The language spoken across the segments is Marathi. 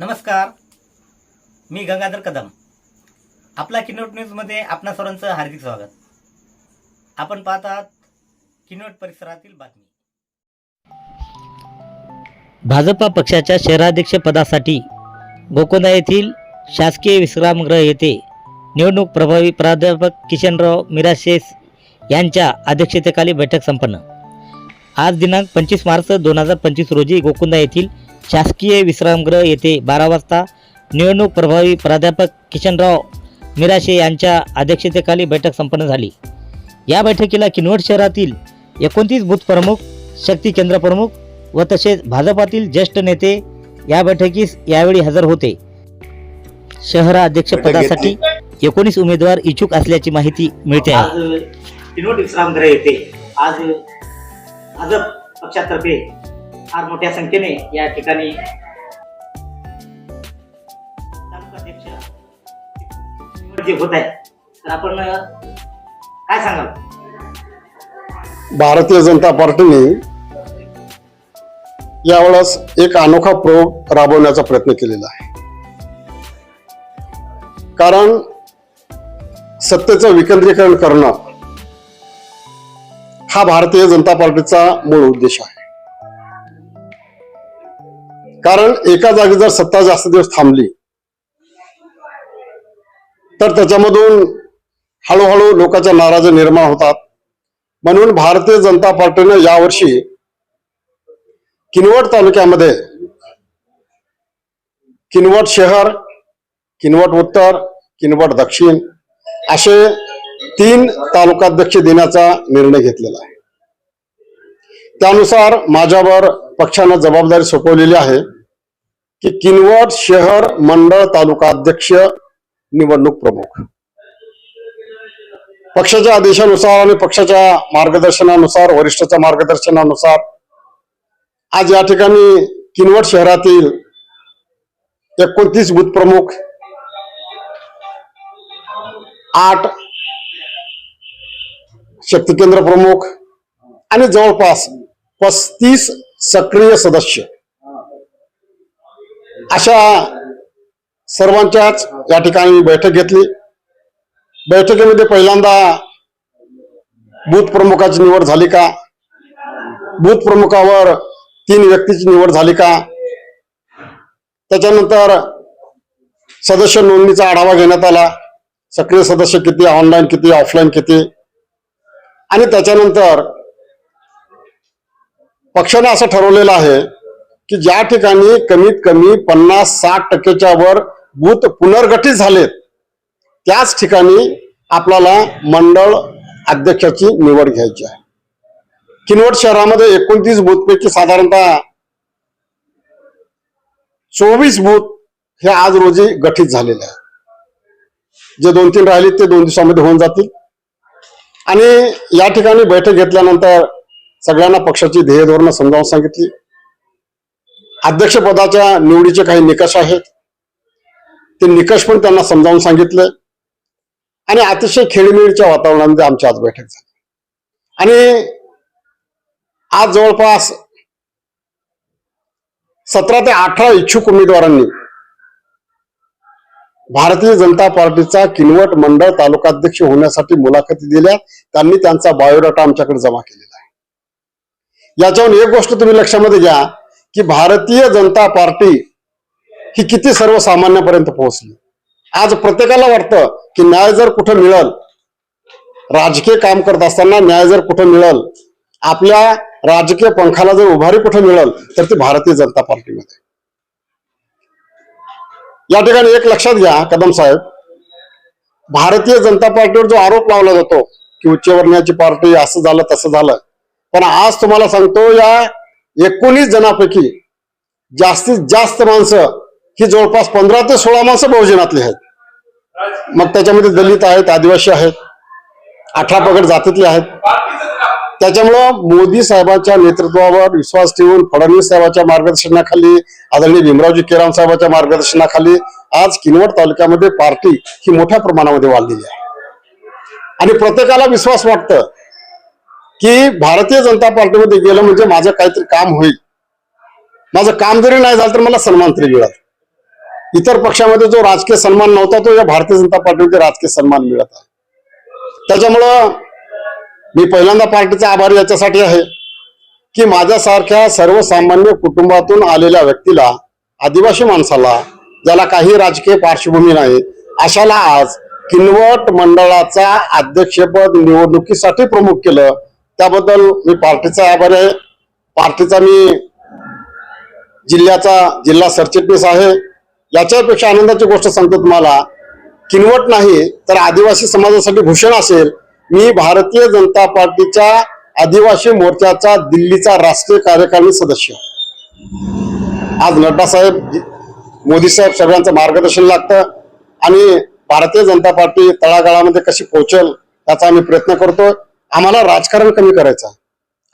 नमस्कार. मी गंगाधर कदम. आपला किनोट न्यूजमध्ये आपणा सर्वांचं हार्दिक स्वागत. आपण पाहत आहात किनोट परिसरातील बातमी. भाजपा पक्षाच्या शहराध्यक्ष पदासाठी गोकुंदा येथील शासकीय विश्रामगृह येथे निवडणूक प्रभावी प्राध्यापक किशनराव मिराशेस यांच्या अध्यक्षतेखाली बैठक संपन्न. आज दिनांक पंचवीस मार्च दोन हजार पंचवीस रोजी गोकुंदा येथील शासकीय विश्रामगृह येथे बारा वाजता निवडणूक प्रभावी प्राध्यापक किशनराव मिराशे यांच्या अध्यक्षतेखाली बैठक संपन्न झाली. या बैठकीला किनवट शहरातील एकोणतीस बूथ प्रमुख शक्ती केंद्र प्रमुख व तसेच भाजपातील ज्येष्ठ नेते या बैठकीस यावेळी हजर होते. शहराध्यक्षपदासाठी एकोणीस उमेदवार इच्छुक असल्याची माहिती मिळते. आहे किनवट विश्रामगृह येथे आज भाजप पक्षातर्फे फार मोठ्या संख्येने या ठिकाणी होत आहे तर आपण काय सांगाल? भारतीय जनता पार्टीने यावेळेस एक अनोखा प्रयोग राबवण्याचा प्रयत्न केलेला आहे. कारण सत्तेचं विकेंद्रीकरण करणं हा भारतीय जनता पार्टीचा मूळ उद्देश आहे. कारण एका जागी जर सत्ता जास्त दिवस थांबली तर त्याच्यामधून हळूहळू लोकांच्या नाराज निर्माण होतात. म्हणून भारतीय जनता पार्टीनं यावर्षी किनवट तालुक्यामध्ये किनवट शहर किनवट उत्तर किनवट दक्षिण असे तीन तालुकाध्यक्ष देण्याचा निर्णय घेतलेला आहे. त्यानुसार माझ्यावर पक्षानं जबाबदारी सोपवलेली आहे. की किनवट शहर मंडळ तालुका अध्यक्ष निवडणूक प्रमुख. पक्षाच्या आदेशानुसार आणि पक्षाच्या मार्गदर्शनानुसार वरिष्ठाच्या मार्गदर्शनानुसार आज या ठिकाणी किनवट शहरातील एकोणतीस बूथ प्रमुख आठ शक्ती केंद्र प्रमुख आणि जवळपास पस्तीस सक्रिय सदस्य अशा सर्वांच्याच या ठिकाणी बैठक घेतली. बैठकीमध्ये पहिल्यांदा बूथ प्रमुखाची निवड झाली का? बूथ प्रमुखावर तीन व्यक्तीची निवड झाली का? त्याच्यानंतर सदस्य नोंदणीचा आढावा घेण्यात आला. सक्रिय सदस्य किती ऑनलाईन किती ऑफलाईन किती? आणि त्याच्यानंतर पक्षाने असं ठरवलेलं आहे की ज्या ठिकाणी कमीत कमी पन्नास साठ टक्केच्या वर बूथ पुनर्गठित झालेत त्याच ठिकाणी आपल्याला मंडळ अध्यक्षाची निवड घ्यायची आहे. किनवट शहरामध्ये एकोणतीस बूथपैकी साधारणतः चोवीस बूथ हे आज रोजी गठीत झालेले आहे जे दोन तीन राहिले ते दोन दिवसामध्ये होऊन जातील. आणि या ठिकाणी बैठक घेतल्यानंतर सगळ्यांना पक्षाची ध्येय धोरणं समजावून सांगितली. अध्यक्षपदाच्या निवडीचे काही निकष आहेत. ते निकष पण त्यांना समजावून सांगितले. आणि अतिशय खेळीमेळीच्या वातावरणामध्ये आमची आज बैठक झाली. आणि आज जवळपास सतरा ते अठरा इच्छुक उमेदवारांनी भारतीय जनता पार्टीचा किनवट मंडळ तालुकाध्यक्ष होण्यासाठी मुलाखती दिल्या. त्यांनी त्यांचा बायोडाटा आमच्याकडे जमा केलेला आहे. याच्यावर एक गोष्ट तुम्ही लक्षामध्ये घ्या. की भारतीय जनता पार्टी ही किती सर्वसामान्यापर्यंत पोहोचली? आज प्रत्येकाला वाटतं की न्याय जर कुठं मिळल राजकीय काम करत असताना न्याय जर कुठं मिळल आपल्या राजकीय पंखाला जर उभारी कुठं मिळल तर ती भारतीय जनता पार्टीमध्ये. या ठिकाणी एक लक्षात घ्या कदम साहेब. भारतीय जनता पार्टीवर जो आरोप लावला जातो की उच्चवर्णीयाची पार्टी असं झालं तसं झालं. पण आज तुम्हाला सांगतो या एकोणीस जणांपैकी जास्तीत जास्त माणसं ही जवळपास पंधरा ते सोळा माणसं बहुजनातली आहेत. मग त्याच्यामध्ये दलित आहेत आदिवासी आहेत अठरा पगड जातीतले आहेत. त्याच्यामुळं मोदी साहेबांच्या नेतृत्वावर विश्वास ठेवून फडणवीस साहेबांच्या मार्गदर्शनाखाली आदरणीय भीमरावजी केराम साहेबांच्या मार्गदर्शनाखाली आज किनवट तालुक्यामध्ये पार्टी ही मोठ्या प्रमाणामध्ये वाढलेली आहे. आणि प्रत्येकाला विश्वास वाटतं की भारतीय जनता पार्टीमध्ये गेलं म्हणजे माझं काहीतरी काम होईल. माझं काम जरी नाही झालं तर मला सन्मान तरी मिळत इतर पक्षामध्ये जो राजकीय सन्मान नव्हता तो या भारतीय जनता पार्टीमध्ये राजकीय सन्मान मिळत आहे. त्याच्यामुळं मी पहिल्यांदा पार्टीचा आभार याच्यासाठी आहे की माझ्यासारख्या सर्वसामान्य कुटुंबातून आलेल्या व्यक्तीला आदिवासी माणसाला ज्याला काही राजकीय पार्श्वभूमी नाही अशाला आज किनवट मंडळाचा अध्यक्षपद निवडणुकीसाठी प्रमुख केलं त्याबद्दल मी पार्टीचा आभारी आहे. पार्टीचा मी जिल्ह्याचा जिल्हा सरचिटणीस आहे. याच्यापेक्षा आनंदाची गोष्ट सांगतो तुम्हाला किनवट नाही तर आदिवासी समाजासाठी भूषण असेल. मी भारतीय जनता पार्टीच्या आदिवासी मोर्चाचा दिल्लीचा राष्ट्रीय कार्यकारिणी सदस्य. आज नड्डा साहेब मोदी साहेब सगळ्यांचं मार्गदर्शन लागतं आणि भारतीय जनता पार्टी तळागाळामध्ये कशी पोहोचेल याचा आम्ही प्रयत्न करतो आम्हाला राजकारण कमी करायचं आहे.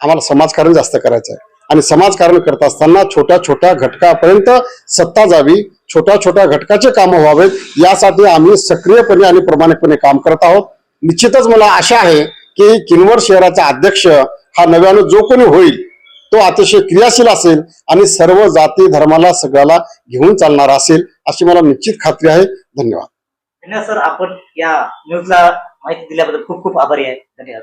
आम्हाला समाजकारण जास्त करायचं आहे. आणि समाजकारण करत असताना छोट्या छोट्या घटकापर्यंत सत्ता जावी छोट्या छोट्या घटकाचे कामं व्हावेत यासाठी आम्ही सक्रियपणे आणि प्रामाणिकपणे काम करत आहोत. निश्चितच मला आशा आहे की किनवट शहराचा अध्यक्ष हा नव्यानं जो कोणी होईल तो अतिशय क्रियाशील असेल आणि सर्व जाती धर्माला सगळ्याला घेऊन चालणारा असेल अशी मला निश्चित खात्री आहे. धन्यवाद. धन्यवाद सर आपण या न्यूजला माहिती दिल्याबद्दल खूप खूप आभारी आहे. धन्यवाद.